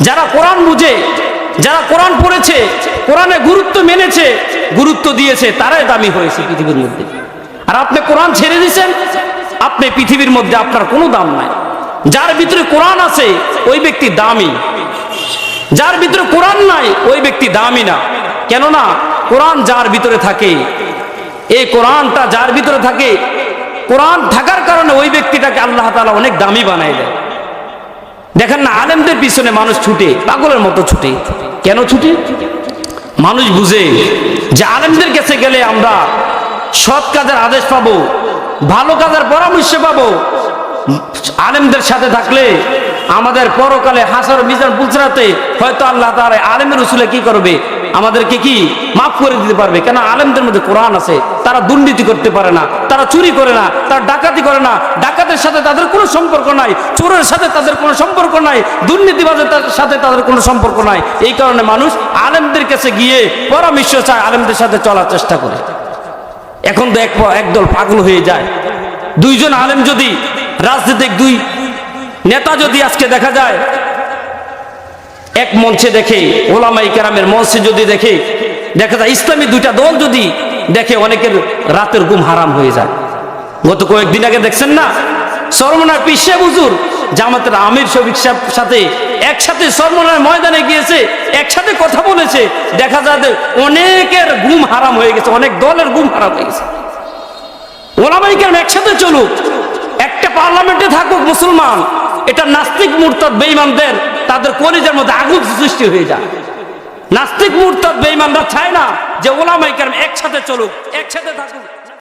যারা কোরআন বুঝে, যারা কোরআন পড়েছে, কোরআনে গুরুত্ব মেনেছে, গুরুত্ব দিয়েছে, তারাই দামি হয়েছে পৃথিবীর মধ্যে। আর আপনি কোরআন ছেড়ে দিয়েছেন, আপনি পৃথিবীর মধ্যে আপনার কোনো দাম নাই। যার ভিতরে কোরআন আছে, ওই ব্যক্তি দামি। যার ভিতরে কোরআন নাই, ওই ব্যক্তি দামি না। কেননা, কোরআন যার ভিতরে থাকে, এই কোরআনটা যার ভিতরে থাকে, কোরআন থাকার কারণে ওই ব্যক্তিটাকে আল্লাহ তাআলা অনেক দামি বানাই দেয় দেখেন না, আলেমদের পিছনে মানুষ ছুটে, পাগলের মতো ছুটে। কেন ছুটে? মানুষ বুঝে যে আলেমদের কাছে গেলে আমরা সৎ কাজের আদেশ পাবো, ভালো কাজের পরামর্শ পাবো। আলেমদের সাথে থাকলে আমাদের পরকালে হাসার মিজান পুলসরাতে হয়তো আল্লাহ তাআলা আলেমের রসুলে কি করবে? আমাদেরকে কি মাফ করে দিতে পারবে? কেন আলেমদের মধ্যে কোরআন আছে, তারা দুর্নীতি করতে পারে না, তারা চুরি করে না, তারা ডাকাতি করে না, ডাকাতের সাথে তাদের কোনো সম্পর্ক নাই, চোরের সাথে তাদের কোনো সম্পর্ক নাই, দুর্নীতিবাজের সাথে তাদের কোনো সম্পর্ক নাই। এই কারণে মানুষ আলেমদের কাছে গিয়ে পরামর্শ চায় আলেমদের সাথে চলার চেষ্টা করে। এখন তো এক একদল পাগল হয়ে যায়। দুইজন আলেম যদি রাজনীতিক দুই নেতা যদি আজকে দেখা যায়, এক মঞ্চে দেখে, ওলামাই কেরামের মঞ্চে যদি দেখে, দেখা যায় ইসলামী দুইটা দল যদি দেখে, অনেকের রাতের ঘুম হারাম হয়ে যায়। গত কয়েকদিন আগে দেখছেন না? সরমনার পিসে বুজুর জামাতের আমির শফিক সাথে একসাথে সরমনার ময়দানে গিয়েছে, একসাথে কথা বলেছে। দেখা যায় অনেকের ঘুম হারাম হয়ে গেছে, অনেক দলের ঘুম হারাম হয়ে গেছে। ওলামাই কেরাম একসাথে চলুক, একটা পার্লামেন্টে থাকুক মুসলমান এটা নাস্তিক মুরতাদ বেঈমানদের, তাদের কলিজের মধ্যে আগুন সৃষ্টি হয়ে যায়। নাস্তিক মুরতাদ বেঈমানরা চায় না যে ওলামাই কেরাম একসাথে চলুক, একসাথে থাকুক।